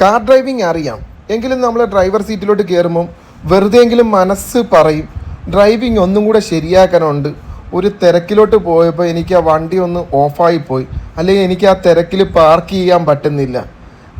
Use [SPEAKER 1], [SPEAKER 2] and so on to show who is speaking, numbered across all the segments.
[SPEAKER 1] Car driving അറിയാം. എങ്കിലും നമ്മൾ ഡ്രൈവർ സീറ്റിലോട്ട് കയറുമ്പം വെറുതെയെങ്കിലും മനസ്സ് പറയും ഡ്രൈവിംഗ് ഒന്നും കൂടെ ശരിയാക്കാനുണ്ട്. ഒരു തിരക്കിലോട്ട് പോയപ്പോൾ എനിക്ക് ആ വണ്ടി ഒന്ന് ഓഫായി പോയി. അല്ലെങ്കിൽ എനിക്ക് ആ തിരക്കിൽ പാർക്ക് ചെയ്യാൻ പറ്റുന്നില്ല.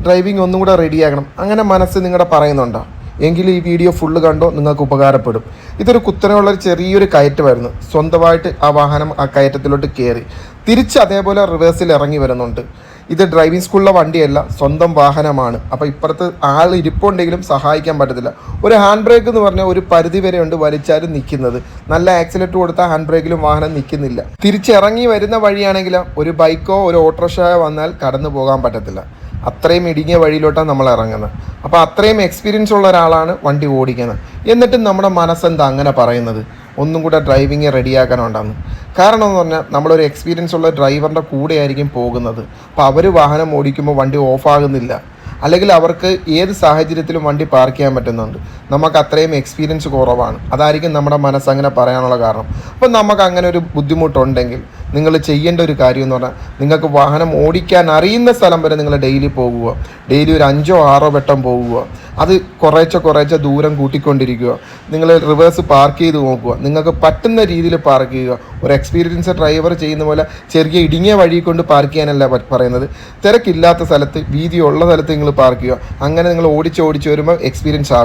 [SPEAKER 1] ഡ്രൈവിംഗ് ഒന്നും കൂടെ റെഡിയാക്കണം അങ്ങനെ മനസ്സ് നിങ്ങളുടെ പറയുന്നുണ്ടോ? എങ്കിൽ ഈ വീഡിയോ ഫുള്ള് കണ്ടോ? നിങ്ങൾക്ക് ഉപകാരപ്പെടും. ഇതൊരു കുത്തനെയുള്ള ഒരു ചെറിയൊരു കയറ്റമായിരുന്നു. സ്വന്തമായിട്ട് ആ വാഹനം ആ കയറ്റത്തിലോട്ട് കയറി തിരിച്ച് അതേപോലെ റിവേഴ്സിൽ ഇറങ്ങി വരുന്നുണ്ട്. ഇത് ഡ്രൈവിംഗ് സ്കൂളിലെ വണ്ടിയല്ല സ്വന്തം വാഹനമാണ്. അപ്പോൾ ഇപ്പുറത്ത് ആൾ ഇരിപ്പുണ്ടെങ്കിലും സഹായിക്കാൻ പറ്റത്തില്ല. ഒരു ഹാൻഡ് ബ്രേക്ക് എന്ന് പറഞ്ഞാൽ ഒരു പരിധി വരെ ഉണ്ട് വലിച്ചാലും നിൽക്കുന്നത്. നല്ല ആക്സിലേറ്റർ കൊടുത്താൽ ഹാൻഡ് ബ്രേക്കിലും വാഹനം നിൽക്കുന്നില്ല. തിരിച്ചിറങ്ങി വരുന്ന വഴിയാണെങ്കിൽ ഒരു ബൈക്കോ ഒരു ഓട്ടോറിക്ഷയോ വന്നാൽ കടന്നു പോകാൻ പറ്റത്തില്ല. അത്രയും ഇടുങ്ങിയ വഴിയിലോട്ടാണ് നമ്മൾ ഇറങ്ങുന്നത്. അപ്പോൾ അത്രയും എക്സ്പീരിയൻസ് ഉള്ള ഒരാളാണ് വണ്ടി ഓടിക്കുന്നത്. എന്നിട്ടും നമ്മുടെ മനസ്സെന്താ അങ്ങനെ പറയുന്നത്? ഒന്നും കൂടെ ഡ്രൈവിങ് റെഡിയാക്കാനുണ്ടെന്ന് കാരണം എന്ന് പറഞ്ഞാൽ നമ്മളൊരു എക്സ്പീരിയൻസ് ഉള്ള ഡ്രൈവറിന്റെ കൂടെ ആയിരിക്കും പോകുന്നത്. അപ്പോൾ അവർ വാഹനം ഓടിക്കുമ്പോൾ വണ്ടി ഓഫാകുന്നില്ല അല്ലെങ്കിൽ അവർക്ക് ഏത് സാഹചര്യത്തിലും വണ്ടി പാർക്ക് ചെയ്യാൻ പറ്റുന്നുണ്ട്. നമുക്ക് അത്രയും എക്സ്പീരിയൻസ് കുറവാണ്. അതായിരിക്കും നമ്മുടെ മനസ്സങ്ങനെ പറയാനുള്ള കാരണം. അപ്പം നമുക്ക് അങ്ങനെ ഒരു ബുദ്ധിമുട്ടുണ്ടെങ്കിൽ നിങ്ങൾ ചെയ്യേണ്ട ഒരു കാര്യം എന്ന് പറഞ്ഞാൽ നിങ്ങൾക്ക് വാഹനം ഓടിക്കാൻ അറിയുന്ന സ്ഥലം വരെ നിങ്ങൾ ഡെയിലി പോകുക. ഡെയിലി ഒരു അഞ്ചോ ആറോ വട്ടം പോകുക. അത് കുറേച്ചെ കുറേച്ചെ ദൂരം കൂട്ടിക്കൊണ്ടിരിക്കുക. നിങ്ങൾ റിവേഴ്സ് പാർക്ക് ചെയ്ത് നോക്കുക. നിങ്ങൾക്ക് പറ്റുന്ന രീതിയിൽ പാർക്ക് ചെയ്യുക. ഒരു എക്സ്പീരിയൻസ് ഡ്രൈവർ ചെയ്യുന്ന പോലെ ചെറിയ ഇടുങ്ങിയ വഴി കൊണ്ട് പാർക്ക് ചെയ്യാനല്ല പറയുന്നത്. തിരക്കില്ലാത്ത സ്ഥലത്ത് വീതിയുള്ള സ്ഥലത്ത് നിങ്ങൾ പാർക്ക് ചെയ്യുക. അങ്ങനെ നിങ്ങൾ ഓടിച്ച് ഓടിച്ച് വരുമ്പോൾ എക്സ്പീരിയൻസ് ആകും.